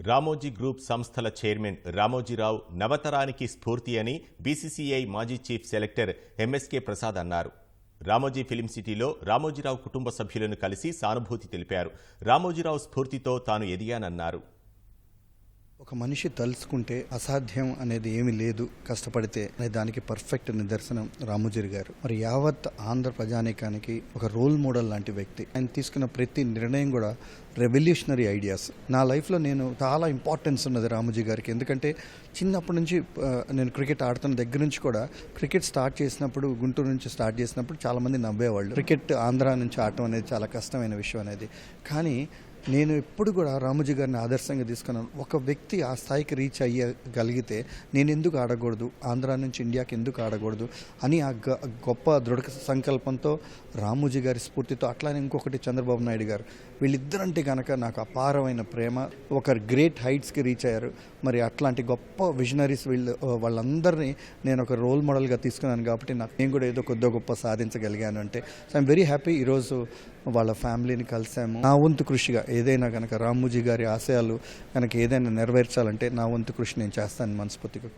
Ramoji group సంస్థల chairman Ramoji Rao నవతరానికి స్ఫూర్తి అని బీసీసీఐ మాజీ చీఫ్ సెలెక్టర్ ఎంఎస్కే ప్రసాద్ అన్నారు. రామోజీ ఫిలిం సిటీలో రామోజీరావు కుటుంబ సభ్యులను కలిసి సానుభూతి తెలిపారు. రామోజీరావు స్ఫూర్తితో తాను ఎదిగానన్నారు. ఒక మనిషి తలుచుకుంటే అసాధ్యం అనేది ఏమీ లేదు కష్టపడితే అనే దానికి పర్ఫెక్ట్ నిదర్శనం రాముజీరి గారు. మరి యావత్ ఆంధ్ర ప్రజానీకానికి ఒక రోల్ మోడల్ లాంటి వ్యక్తి. ఆయన తీసుకున్న ప్రతి నిర్ణయం కూడా రెవల్యూషనరీ ఐడియాస్ నా లైఫ్లో నేను చాలా ఇంపార్టెన్స్ ఉన్నది రామోజీ గారికి. ఎందుకంటే చిన్నప్పటి నుంచి నేను క్రికెట్ ఆడుతున్న దగ్గర నుంచి కూడా క్రికెట్ స్టార్ట్ చేసినప్పుడు గుంటూరు నుంచి స్టార్ట్ చేసినప్పుడు చాలామంది నవ్వేవాళ్ళు. క్రికెట్ ఆంధ్ర నుంచి ఆడటం అనేది చాలా కష్టమైన విషయం అనేది. కానీ నేను ఎప్పుడు కూడా రామోజీ గారిని ఆదర్శంగా తీసుకున్నాను. ఒక వ్యక్తి ఆ స్థాయికి రీచ్ అయ్యగలిగితే నేను ఎందుకు ఆడకూడదు? ఆంధ్ర నుంచి ఇండియాకి ఎందుకు ఆడకూడదు? అని ఆ గొప్ప దృఢ సంకల్పంతో రామోజీ గారి స్ఫూర్తితో అట్లానే ఇంకొకటి చంద్రబాబు నాయుడు గారు. వీళ్ళిద్దరంటే కనుక నాకు అపారమైన ప్రేమ. ఒక గ్రేట్ హైట్స్కి రీచ్ అయ్యారు. మరి అట్లాంటి గొప్ప విజనరీస్ వీళ్ళు వాళ్ళందరినీ నేను ఒక రోల్ మోడల్గా తీసుకున్నాను కాబట్టి నాకు నేను కూడా ఏదో కొద్దిగా గొప్ప సాధించగలిగాను అంటే. సో ఐఎమ్ వెరీ హ్యాపీ ఈరోజు వాళ్ళ ఫ్యామిలీని కలిసాము. నా వంతు కృషిగా ఏదైనా కనుక రామ్మూజీ గారి ఆశయాలు కనుక ఏదైనా నెరవేర్చాలంటే నా వంతు కృషి నేను చేస్తాను మనస్ఫూర్తిగా